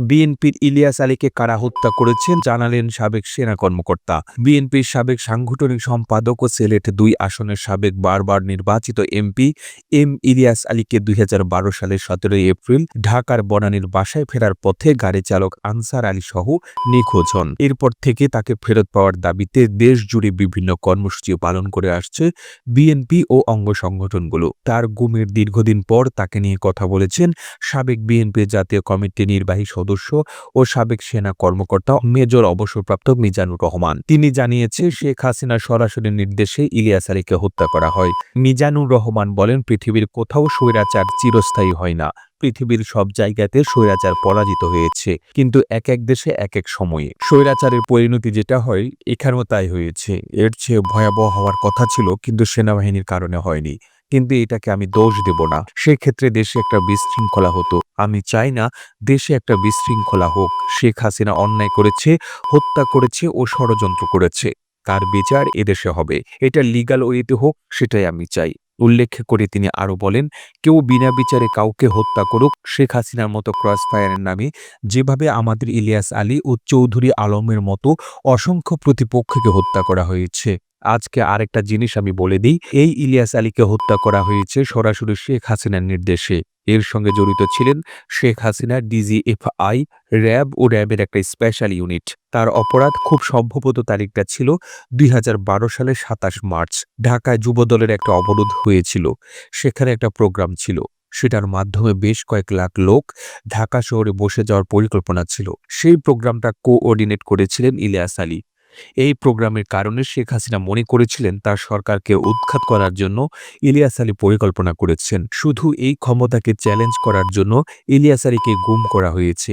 বিএনপির ইলিয়াস আলীকে কারা হত্যা করেছেন জানালেন সাবেক সেনা কর্মকর্তা। বিএনপির সাবেক সাংগঠনিক সম্পাদক ও সিলেট দুই আসনের সাবেক বারবার নির্বাচিত এমপি এম ইলিয়াস আলীকে দুই হাজার বারো সালের সতেরোই এপ্রিল ঢাকার বনানীর বাসায় ফেরার পথে গাড়ি চালক আনসার আলী সহ নিখোঁজ হন। এরপর থেকে তাকে ফেরত পাওয়ার দাবিতে দেশ জুড়ে বিভিন্ন কর্মসূচি পালন করে আসছে বিএনপি ও অঙ্গ সংগঠনগুলো। তার গুমের দীর্ঘদিন পর তাকে নিয়ে কথা বলেছেন সাবেক বিএনপি জাতীয় কমিটির নির্বাহী সদস্য ও সাবেক সেনা কর্মকর্তা মেজর অবসরপ্রাপ্ত মিজানুর রহমান। তিনি জানিয়েছে, শেখ হাসিনার সরাসরি নির্দেশে ইলিয়াস আলীকে হত্যা করা হয়। মিজানুর রহমান বলেন, পৃথিবীর কোথাও স্বৈরাচার চিরস্থায়ী হয় না। পৃথিবীর সব জায়গাতে স্বৈরাচার পরাজিত হয়েছে, কিন্তু এক এক দেশে এক এক সময়ে। স্বৈরাচারের পরিণতি যেটা হয়, এখানেও তাই হয়েছে। এর চেয়ে ভয়াবহ হওয়ার কথা ছিল, কিন্তু সেনাবাহিনীর কারণে হয়নি। কিন্তু এটাকে আমি দোষ দেব না। সেক্ষেত্রে দেশে একটা বিশৃঙ্খলা হতো। আমি চাই না দেশে একটা বিশৃঙ্খলা হোক। শেখ হাসিনা অন্যায় করেছে, হত্যা করেছে ও ষড়যন্ত্র করেছে। তার বিচার এদেশে হবে। এটা লিগাল ওয়েতে হোক, সেটাই আমি চাই। উল্লেখ করে তিনি আরও বলেন, কেউ বিনা বিচারে কাউকে হত্যা করুক, শেখ হাসিনার মতো ক্রস ফায়ারের নামে, যেভাবে আমাদের ইলিয়াস আলী ও চৌধুরী আলমের মতো অসংখ্য প্রতিপক্ষকে হত্যা করা হয়েছে। আজকে আরেকটা জিনিস আমি বলে দিই, এই ইলিয়াস আলীকে হত্যা করা হয়েছে সরাসরি শেখ হাসিনার নির্দেশে। এর সঙ্গে জড়িত ছিলেন শেখ হাসিনার ডিজিএফআই, র্যাব ও র্যাবের একটা স্পেশাল ইউনিট। তার অপরাধ খুব সম্ভবত তারিখটা ছিল দুই হাজার বারো সালের সাতাশ মার্চ। ঢাকায় যুবদলের একটা অবরোধ হয়েছিল। সেখানে একটা প্রোগ্রাম ছিল। সেটার মাধ্যমে বেশ কয়েক লাখ লোক ঢাকা শহরে বসে যাওয়ার পরিকল্পনা ছিল। সেই প্রোগ্রামটা কোঅর্ডিনেট করেছিলেন ইলিয়াস আলী। এই প্রোগ্রামের কারণে শেখ হাসিনা মনে করেছিলেন তার সরকারকে উৎখাত করার জন্য ইলিয়াস আলী পরিকল্পনা করেছেন। শুধু এই ক্ষমতাকে চ্যালেঞ্জ করার জন্য ইলিয়াস আলীকে গুম করা হয়েছে।